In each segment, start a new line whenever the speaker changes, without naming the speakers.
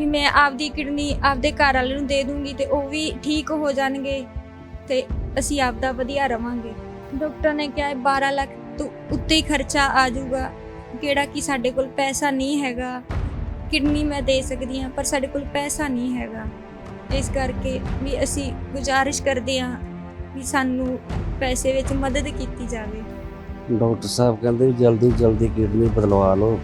ਵੀ ਮੈਂ ਆਪਦੀ ਕਿਡਨੀ ਆਪਦੇ ਘਰ ਵਾਲੇ ਨੂੰ ਦੇ ਦੂੰਗੀ ਤੇ ਉਹ ਵੀ ਠੀਕ ਹੋ ਜਾਣਗੇ ਤੇ ਅਸੀਂ ਆਪਦਾ ਵਧੀਆ ਰਵਾਂਗੇ। ਡਾਕਟਰ ਨੇ ਕਿਹਾ ਹੈ 12 ਲੱਖ ਤੋਂ ਉੱਤੇ ਹੀ ਖਰਚਾ ਆ ਜਾਊਗਾ। ਕਿਹੜਾ ਕਿ ਸਾਡੇ ਕੋਲ ਪੈਸਾ ਨਹੀਂ ਹੈਗਾ। ਕਿਡਨੀ ਮੈਂ ਦੇ ਸਕਦੀ ਹਾਂ, ਪਰ ਸਾਡੇ ਕੋਲ ਪੈਸਾ ਨਹੀਂ ਹੈਗਾ। ਇਸ ਕਰਕੇ ਵੀ ਅਸੀਂ ਗੁਜ਼ਾਰਿਸ਼ ਕਰਦੇ ਹਾਂ ਵੀ ਸਾਨੂੰ ਪੈਸੇ ਵਿੱਚ ਮਦਦ ਕੀਤੀ ਜਾਵੇ।
ਡਾਕਟਰ ਸਾਹਿਬ ਕਹਿੰਦੇ ਜਲਦੀ ਜਲਦੀ ਕਿਡਨੀ ਬਦਲਵਾ ਲਓ।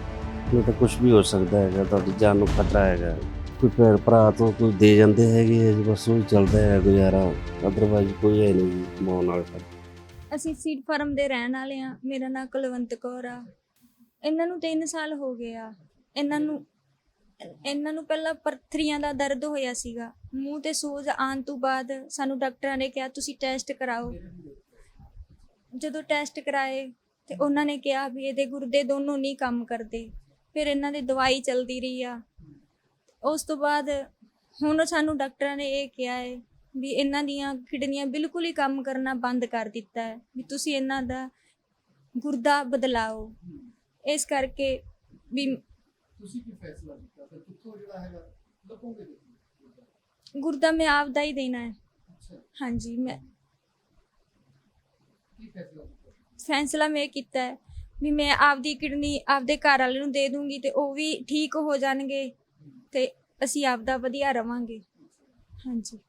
ਨਹੀਂ ਤਾਂ ਕੁਝ ਵੀ ਹੋ ਸਕਦਾ ਹੈਗਾ, ਤੁਹਾਡੀ ਜਾਨ ਨੂੰ ਖਤਰਾ ਹੈਗਾ। ਕੋਈ ਭੈਣ ਭਰਾ ਤੋਂ ਕੋਈ ਦੇ ਜਾਂਦੇ ਹੈਗੇ ਆ ਜੀ, ਬਸ ਉਹ ਚੱਲਦਾ ਹੈ ਗੁਜ਼ਾਰਾ। ਅਦਰਵਾਈਜ਼ ਕੋਈ ਹੈ ਨਹੀਂ ਜੀ ਨਾਲ
ਅਸੀਂ ਸੀਡ ਫਾਰਮ ਦੇ ਰਹਿਣ ਵਾਲੇ ਆ ਮੇਰਾ ਨਾਮ ਕੁਲਵੰਤ ਕੌਰ ਆ। ਇਹਨਾਂ ਨੂੰ 3 ਸਾਲ ਹੋ ਗਏ ਆ। ਇਹਨਾਂ ਨੂੰ ਇਹਨਾਂ ਨੂੰ ਪਹਿਲਾਂ ਪਰਥਰੀਆਂ ਦਾ ਦਰਦ ਹੋਇਆ ਸੀਗਾ। ਮੂੰਹ ਤੇ ਸੋਜ ਆਉਣ ਤੋਂ ਬਾਅਦ ਸਾਨੂੰ ਡਾਕਟਰਾਂ ਨੇ ਕਿਹਾ, ਤੁਸੀਂ ਟੈਸਟ ਕਰਾਓ। ਜਦੋਂ ਟੈਸਟ ਕਰਾਏ ਤੇ ਉਹਨਾਂ ਨੇ ਕਿਹਾ ਵੀ ਇਹਦੇ ਗੁਰਦੇ ਦੋਨੋਂ ਨਹੀਂ ਕੰਮ ਕਰਦੇ। ਫਿਰ ਇਹਨਾਂ ਦੀ ਦਵਾਈ ਚੱਲਦੀ ਰਹੀ ਆ। ਉਸ ਤੋਂ ਬਾਅਦ ਹੁਣ ਸਾਨੂੰ ਡਾਕਟਰਾਂ ਨੇ ਇਹ ਕਿਹਾ ਹੈ ਵੀ ਇਹਨਾਂ ਦੀਆਂ ਕਿਡਨੀਆਂ ਬਿਲਕੁਲ ਹੀ ਕੰਮ ਕਰਨਾ ਬੰਦ ਕਰ ਦਿੱਤਾ ਹੈ ਵੀ ਤੁਸੀਂ ਇਹਨਾਂ ਦਾ ਗੁਰਦਾ ਬਦਲਾਓ। ਇਸ ਕਰਕੇ ਵੀ
ਤੁਸੀਂ ਕੀ ਫੈਸਲਾ ਕੀਤਾ? ਫਿਰ ਕਿੱਥੋਂ ਜਿਹੜਾ ਹੈਗਾ ਲੱਭੋਗੇ ਤੁਸੀਂ
ਗੁਰਦਾ? ਮੈਂ ਆਪਦਾ ਹੀ ਦੇਣਾ ਹੈ। ਹਾਂਜੀ ਮੈਂ
ਕੀ ਫੈਸਲਾ ਕੀਤਾ?
ਫੈਸਲਾ ਮੈਂ ਕੀਤਾ ਹੈ ਵੀ ਮੈਂ ਆਪਦੀ ਕਿਡਨੀ ਆਪਦੇ ਘਰ ਵਾਲੇ ਨੂੰ ਦੇ ਦੂੰਗੀ ਤੇ ਉਹ ਵੀ ਠੀਕ ਹੋ ਜਾਣਗੇ ਤੇ ਅਸੀਂ ਆਪਦਾ ਵਧੀਆ ਰਵਾਂਗੇ। ਹਾਂਜੀ।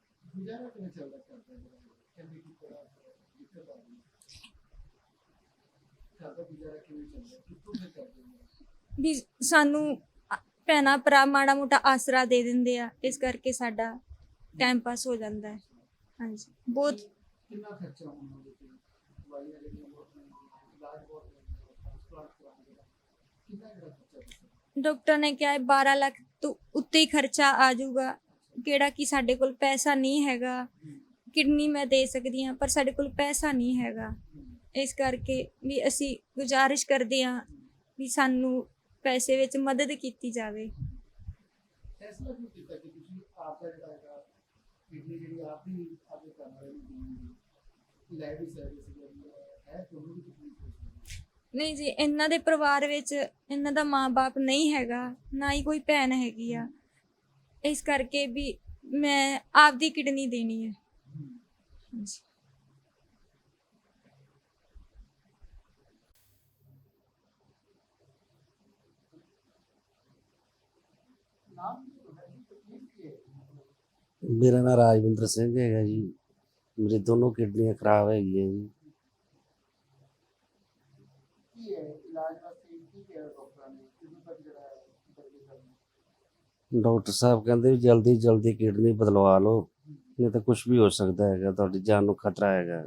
ਵੀ ਸਾਨੂੰ ਅ- ਭੈਣਾਂ ਭਰਾ ਮਾੜਾ ਮੋਟਾ ਆਸਰਾ ਦੇ ਦਿੰਦੇ ਆ, ਇਸ ਕਰਕੇ ਸਾਡਾ ਟਾਈਮ ਪਾਸ ਹੋ ਜਾਂਦਾ ਹੈ। ਹਾਂਜੀ। ਬਹੁਤ
ਕਿੰਨਾ ਖਰਚਾ ਹੋਣਾ ਉਹਦੇ ਦਵਾਈਆਂ ਜਿਹੜੀਆਂ ਬਹੁਤ ਇਲਾਜ ਬਹੁਤ ਮਹਿੰਗਾ ਟ੍ਰਾਂਸਪਲਾਂਟ ਕਰਾਉਣ ਦਾ ਕਿੰਨਾ ਜਿਹੜਾ ਖਰਚਾ ਦੱਸੋ
ਡਾਕਟਰ ਨੇ ਕਿਹਾ ਹੈ 12 ਲੱਖ ਤੋਂ ਉੱਤੇ ਹੀ ਖਰਚਾ ਆ ਜਾਊਗਾ। ਕਿਹੜਾ ਕਿ ਸਾਡੇ ਕੋਲ ਪੈਸਾ ਨਹੀਂ ਹੈਗਾ। ਕਿਡਨੀ ਮੈਂ ਦੇ ਸਕਦੀ ਹਾਂ, ਪਰ ਸਾਡੇ ਕੋਲ ਪੈਸਾ ਨਹੀਂ ਹੈਗਾ। ਇਸ ਕਰਕੇ ਵੀ ਅਸੀਂ ਗੁਜ਼ਾਰਿਸ਼ ਕਰਦੇ ਹਾਂ ਵੀ ਸਾਨੂੰ ਪੈਸੇ ਵਿੱਚ ਮਦਦ ਕੀਤੀ ਜਾਵੇ।
ਫੈਸਲਾ ਕਿਉਂ ਕੀਤਾ ਕਿ ਤੁਸੀਂ ਆਪ ਦਾ ਜਿਹੜਾ ਹੈਗਾ, ਕਿਡਨੀ ਜਿਹੜੀ ਆਪ ਹੀ ਆਪਦੇ ਘਰ ਵਾਲੇ ਨੂੰ ਦੇਣੀ ਲੈ ਵੀ ਸਕਦੇ ਹੈ ਤੁਹਾਨੂੰ ਵੀ ਕਿੰਨੀ ਖੁਸ਼ੀ
ਨਹੀਂ ਜੀ, ਇਹਨਾਂ ਦੇ ਪਰਿਵਾਰ ਵਿੱਚ ਇਹਨਾਂ ਦਾ ਮਾਂ-ਬਾਪ ਨਹੀਂ ਹੈਗਾ, ਨਾ ਹੀ ਕੋਈ ਭੈਣ ਹੈਗੀ ਆ। ਇਸ ਕਰਕੇ ਵੀ ਮੈਂ ਆਪਦੀ ਕਿਡਨੀ ਦੇਣੀ ਹੈ। ਹਾਂਜੀ।
ਮੇਰਾ ਨਾਮ ਰਾਜਵਿੰਦਰ ਸਿੰਘ ਹੈਗਾ ਜੀ। ਮੇਰੇ ਦੋਨੋਂ ਕਿਡਨੀਆਂ ਖਰਾਬ ਹੈਗੀਆਂ ਜੀ।
ਕੀ ਹੈ? ਇਲਾਜ ਵਾਸਤੇ ਕੀ ਕਿਹਾ ਡਾਕਟਰਾਂ ਨੇ? ਕਿਦੋਂ ਤੱਕ ਜਿਹੜਾ ਹੈ ਦਰਦੀ ਕਰਨਾ?
ਡਾਕਟਰ ਸਾਹਿਬ ਕਹਿੰਦੇ ਵੀ ਜਲਦੀ ਜਲਦੀ ਕਿਡਨੀ ਬਦਲਵਾ ਲਓ। ਨਹੀਂ ਤਾਂ ਕੁਝ ਵੀ ਹੋ ਸਕਦਾ ਹੈਗਾ ਤੁਹਾਡੀ ਜਾਨ ਨੂੰ ਖਤਰਾ ਹੈਗਾ।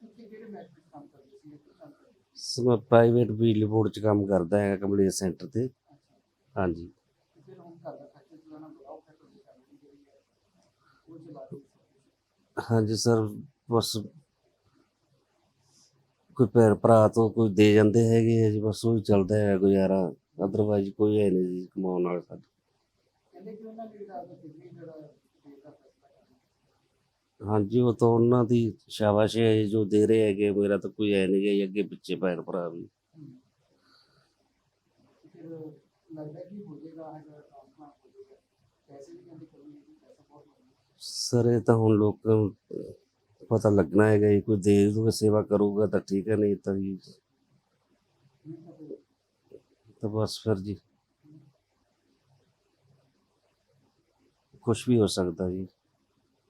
ਕਿੱਥੇ ਕਿਹੜੇ ਮੈਚ ਵਿੱਚ ਕੰਮ ਕਰਦੇ ਸੀ? ਕਿੱਥੇ ਕੰਮ ਕਰਦੇ
ਸ- ਮੈਂ ਪ੍ਰਾਈਵੇਟ ਬਿਜਲੀ ਬੋਰਡ 'ਚ ਕੰਮ ਕਰਦਾ ਹੈਗਾ ਕੰਪਲੀਟ ਸੈਂਟਰ ਤੇ। ਹਾਂਜੀ।
ਤੇ ਫਿਰ ਹੁਣ ਘਰ ਦਾ ਖਰਚਾ ਚਲਾਉਣਾ ਬੜਾ ਔਖਾ ਤੁਹਾਡੀ ਫੈਮਿਲੀ ਜਿਹੜੀ ਹੈ ਉਹ ਚਲਾ ਰਹੀ ਹੈ।
ਹਾਂਜੀ ਸਰ ਬਸ ਕੋਈ ਭੈਣ ਭਰਾ ਤੋਂ ਕੋਈ ਦੇ ਜਾਂਦੇ ਹੈਗੇ ਆ ਜੀ, ਬਸ ਉਹ ਚੱਲਦਾ ਹੈ ਗੁਜ਼ਾਰਾ। ਅਦਰਵਾਈਜ਼ ਕੋਈ ਹੈ ਨਹੀਂ ਜੀ ਕਮਾਉਣ ਨਾਲ ਸਾਡਾ। ਹਾਂਜੀ, ਉਹ ਤਾਂ ਉਹਨਾਂ ਦੀ ਸ਼ਾਬਾਸ਼ ਹੈ ਜੋ ਦੇ ਰਹੇ ਹੈਗੇ ਮੇਰਾ ਤਾਂ ਕੋਈ ਹੈ ਨਹੀਂ ਗਾ ਅੱਗੇ ਪਿੱਛੇ ਭੈਣ ਭਰਾ ਵੀ। ਸਰ, ਇਹ ਤਾਂ ਹੁਣ ਲੋਕਾਂ ਨੂੰ ਪਤਾ ਲੱਗਣਾ ਹੈਗਾ ਜੀ, ਕੋਈ ਦੇ ਦੂਗਾ, ਸੇਵਾ ਕਰੂਗਾ ਤਾਂ ਠੀਕ ਹੈ, ਨਹੀਂ ਤਾਂ ਜੀ।
ਨਹੀਂ ਤਾਂ ਫਿਰ
ਤਾਂ ਬਸ ਫਿਰ ਜੀ। ਕੁਝ ਵੀ ਹੋ ਸਕਦਾ ਜੀ।